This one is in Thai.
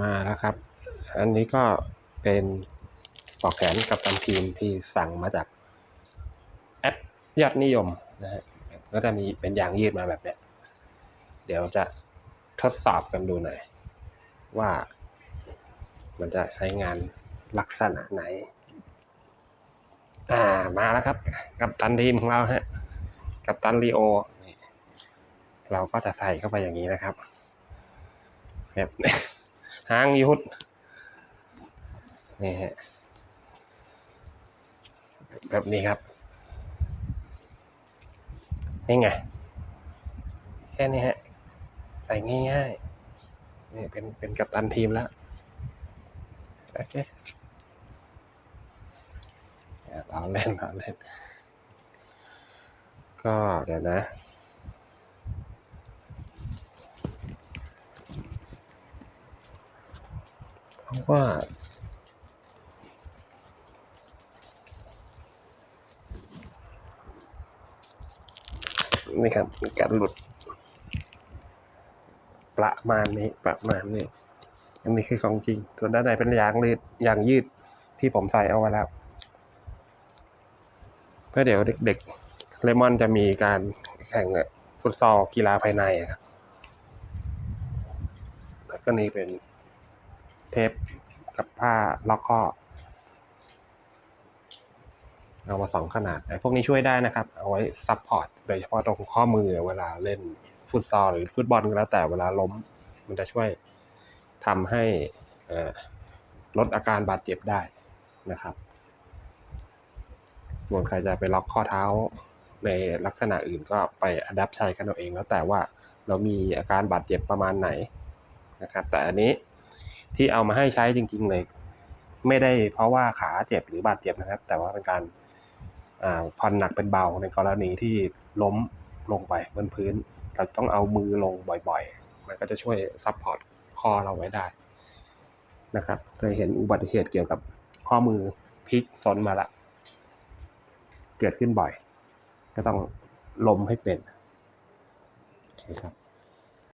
มาแล้วครับ อันนี้ก็เป็นปอกแขนกับตันทีมที่สั่งมาจากแอปยอดนิยมนะฮะก็จะมีเป็นยางยืดมาแบบเนี้ย เดี๋ยวจะทดสอบกันดูหน่อย ว่ามันจะใช้งานลักษณะไหน อ่ามาแล้วครับ กับตันทีมของเราฮะ กับตันลีโอ เราก็จะใส่เข้าไปอย่างนี้นะครับแบบ หางยุดนี่ฮะแบบนี้ครับ นี่ไง แค่นี้ฮะ ใส่ง่ายๆนี่เป็นเป็นกัปตันทีมแล้ว โอเคเราเล่นเราเล่น ก็เดี๋ยวนะ เพราะว่า นี่ครับการหลุด ประมาณนี้ประมาณนี้อันนี้คือของจริง ส่วนด้านในเป็นยางยืดยางยืดที่ผมใส่เอาไว้แล้วเพื่อเดี๋ยวเด็กๆเลมอนจะมีการแข่งฟุตซอลกีฬาภายในอะครับแล้วก็นี่เป็น เทปกับผ้าล็อกข้อเอามาสองขนาดไอ้พวกนี้ช่วยได้นะครับ เอาไว้ซับพอร์ตโดยเฉพาะตรงข้อมือเวลาเล่นฟุตซอลหรือฟุตบอลก็แล้วแต่เวลาล้ม มันจะช่วยทำให้ลดอาการบาดเจ็บได้นะครับ ส่วนใครจะไปล็อกข้อเท้าในลักษณะอื่นก็ไปอัดแอปใช้กันเอาเองแล้วแต่ว่าเรามีอาการบาดเจ็บประมาณไหนนะครับ แต่อันนี้ ที่เอามาให้ใช้จริง ๆ เลย ไม่ได้เพราะว่าขาเจ็บหรือบาดเจ็บนะครับ แต่ว่าเป็นการผ่อนหนักเป็นเบาในกรณีที่ล้มลงไปบนพื้น เราต้องเอามือลงบ่อยๆ มันก็จะช่วยซัพพอร์ตคอเราไว้ได้นะครับเคยเห็นอุบัติเหตุเกี่ยวกับข้อมือพลิกซ้อนมาละ เกิดขึ้นบ่อย ก็ต้องลมให้เป็นโอเคครับ